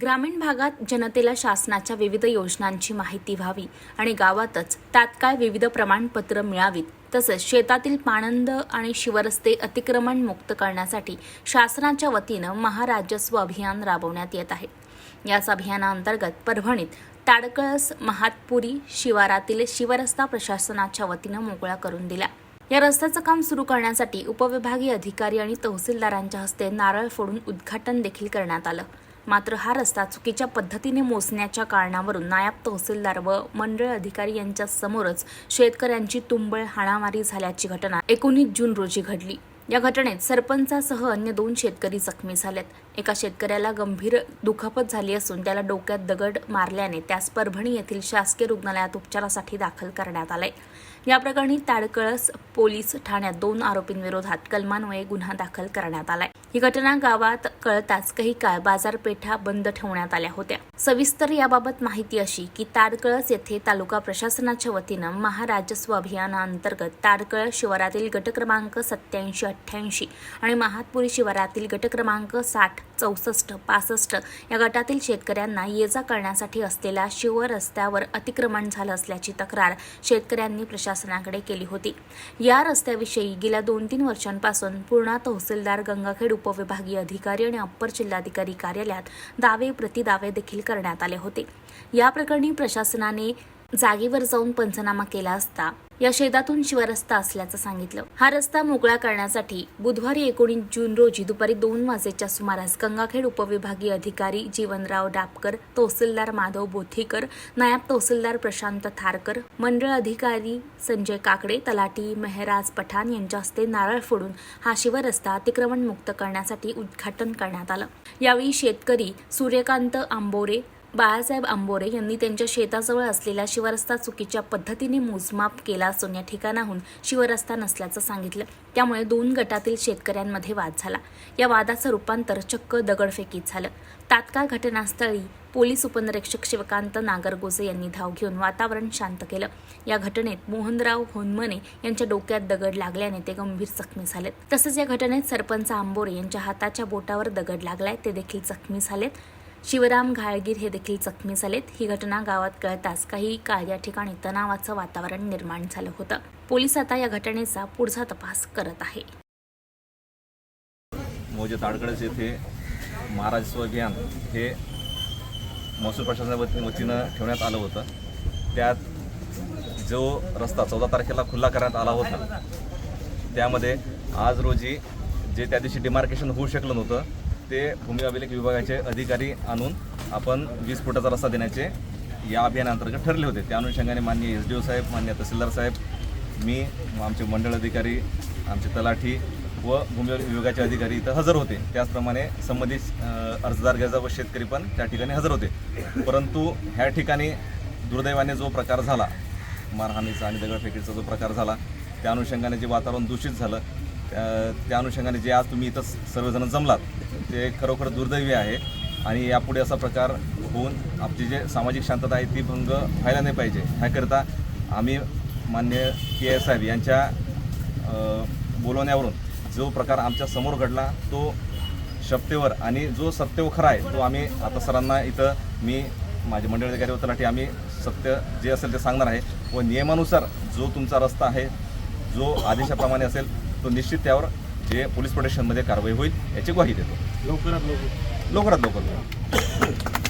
ग्रामीण भागात जनतेला शासनाच्या विविध योजनांची माहिती व्हावी आणि गावातच तात्काळ विविध प्रमाणपत्र मिळावीत. तसंच शेतातील पाणंद आणि शिवरस्ते अतिक्रमण मुक्त करण्यासाठी शासनाच्या वतीनं महाराजस्व अभियान राबवण्यात येत आहे. याच अभियानाअंतर्गत परभणीत ताडकळस महातपुरी शिवारातील शिवरस्ता प्रशासनाच्या वतीनं मोकळा करून दिला या रस्त्याचं काम सुरू करण्यासाठी उपविभागीय अधिकारी आणि तहसीलदारांच्या हस्ते नारळ फोडून उद्घाटन देखील करण्यात आलं. मात्र हा रस्ता चुकीच्या पद्धतीने मोजण्याच्या कारणावरून नायब तहसीलदार व मंडळ अधिकारी यांच्या समोरच शेतकऱ्यांची तुंबळ हाणामारी झाल्याची घटना एकोणीस जून रोजी घडली. या घटनेत सरपंचासह अन्य दोन शेतकरी जखमी झालेत. एका शेतकऱ्याला गंभीर दुखापत झाली असून त्याला डोक्यात दगड मारल्याने त्यास परभणी येथील शासकीय रुग्णालयात उपचारासाठी दाखल करण्यात आले या प्रकरणी ताडकळस पोलीस ठाण्यात दोन आरोपींविरोधात कलमान्वये गुन्हा दाखल करण्यात आलाय. ही घटना गावात कळताच काही काळ बाजारपेठा बंद ठेवण्यात आल्या होत्या. सविस्तर याबाबत माहिती अशी की ताडकळस येथे तालुका प्रशासनाच्या वतीनं महाराजस्व अभियानाअंतर्गत ताडकळस शिवारातील गट क्रमांक सत्याऐंशी अठ्ठ्याऐंशी आणि महातपुरी शिवारातील गट क्रमांक साठ चौसष्ट पासष्ट या गटातील शेतकऱ्यांना ये जा करण्यासाठी असलेल्या शिव रस्त्यावर अतिक्रमण झालं असल्याची तक्रार शेतकऱ्यांनी प्रशासनाकडे केली होती. या रस्त्याविषयी गेल्या दोन तीन वर्षांपासून पूर्णा तहसीलदार गंगाखेड उपविभागीय अधिकारी आणि अप्पर जिल्हाधिकारी कार्यालयात दावे प्रतिदावे देखील करण्यात आले होते. या प्रकरणी प्रशासनाने जागेवर जाऊन पंचनामा केला असता या शेतातून शिवरस्ता असल्याचं सांगितलं. हा रस्ता मोकळा करण्यासाठी बुधवारी एकोणीस जून रोजी दुपारी दोन वाजेच्या सुमारास गंगाखेड उपविभागीय अधिकारी जीवनराव डापकर तहसीलदार माधव बोथीकर नायब तहसीलदार प्रशांत थारकर मंडळ अधिकारी संजय काकडे तलाटी मेहराज पठाण यांच्या हस्ते नारळ फोडून हा शिवरस्ता अतिक्रमण मुक्त करण्यासाठी उद्घाटन करण्यात आलं. यावेळी शेतकरी सूर्यकांत आंबोरे बाळासाहेब आंबोरे यांनी त्यांच्या शेताजवळ असलेला शिवरस्ता चुकीच्या पद्धतीने मोजमाप केला असून या ठिकाणाहून शिवरस्ता नसल्याचं सांगितलं. त्यामुळे दोन गटातील शेतकऱ्यांमध्ये वाद झाला. या वादाचं रूपांतर चक्क दगडफेकीत झालं. तात्काळ घटनास्थळी पोलीस उपनिरीक्षक शिवकांत नागरगोजे यांनी धाव घेऊन वातावरण शांत केलं. या घटनेत मोहनराव होनमने यांच्या डोक्यात दगड लागल्याने ते गंभीर जखमी झालेत. तसंच या घटनेत सरपंच आंबोरे यांच्या हाताच्या बोटावर दगड लागलाय ते देखील जखमी झालेत. शिवराम घाळगीर हे देखील जखमी झालेत. ही घटना गावात कळताच काही काळ या ठिकाणी तणावाचं वातावरण निर्माण झालं होतं. पोलीस आता या घटनेचा पुढचा तपास करत आहे. मोजे ताडकळस येथे महाराजस्व अभियान हे महसूल प्रशासनाच्या वतीनं ठेवण्यात आलं होतं. त्यात जो रस्ता चौदा तारखेला खुला करण्यात आला होता त्यामध्ये आज रोजी जे त्या दिवशी डिमार्केशन होऊ शकलं नव्हतं ते भूमी अभिलेख विभागाचे अधिकारी आणून आपण वीस फुटाचा रस्ता देण्याचे या अभियानांतर्गत ठरले होते. त्या अनुषंगाने मान्य एस डी ओ साहेब मान्य तहसीलदार साहेब मी आमचे मंडळ अधिकारी आमचे तलाठी व भूमी विभागाचे अधिकारी इथं हजर होते. त्याचप्रमाणे संबंधित अर्जदार गरजा व शेतकरी पण त्या ठिकाणी हजर होते. परंतु ह्या ठिकाणी दुर्दैवाने जो प्रकार झाला मारहाणीचा आणि दगडफेकीचा जो प्रकार झाला त्या अनुषंगाने जे वातावरण दूषित झालं त्या त्या अनुषंगाने जे आज तुम्ही इथं सर्वजण जमलात ते खरोखर दुर्दैवी आहे. आणि यापुढे असा प्रकार होऊन आपली जे सामाजिक शांतता आहे ती भंग व्हायला नाही पाहिजे. ह्याकरिता आम्ही मान्य के एस साहेब यांच्या बोलवण्यावरून जो प्रकार आमच्यासमोर घडला तो शपथेवर आणि जो सत्य खरा आहे तो आम्ही आता सरांना इथं मी माझे मंडळ अधिकारी व तलाठी आम्ही सत्य जे असेल ते सांगणार आहे. व नियमानुसार जो तुमचा रस्ता आहे जो आदेशाप्रमाणे असेल तो निश्चित त्यावर जे पोलीस प्रोटेक्शनमध्ये कारवाई होईल याची ग्वाही देतो. लवकरात लवकर. लवकरात लवकर.